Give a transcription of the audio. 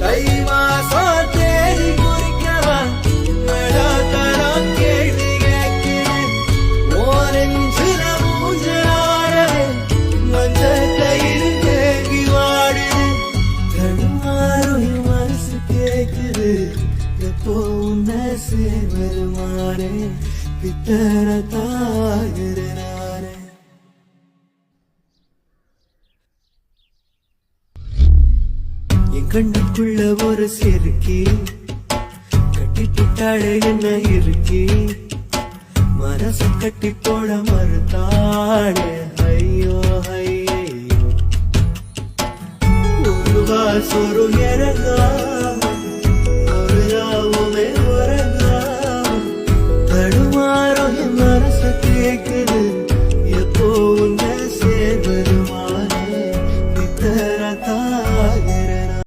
தை மாசம் தேடி குறிக்கவா தரா கேள்வி கேட்கிறேன் ஓரஞ்சுல மூஞ்சாரவே மஞ்ச கயிறு தேங்கி வாடுது தடுமாறும் மனசு கேக்குது எப்போ உன்னை சேர்வருமாறே பித்தர தாகிறனாரே கண்ணுக்குள்ள ஒரு செருக்கி கட்டிட்டாளே என்ன இருக்கி? மனச கட்டி போட மறுத்தாளே. ஐயோ ஐயோ ஒரு வாசொரு இறங்காம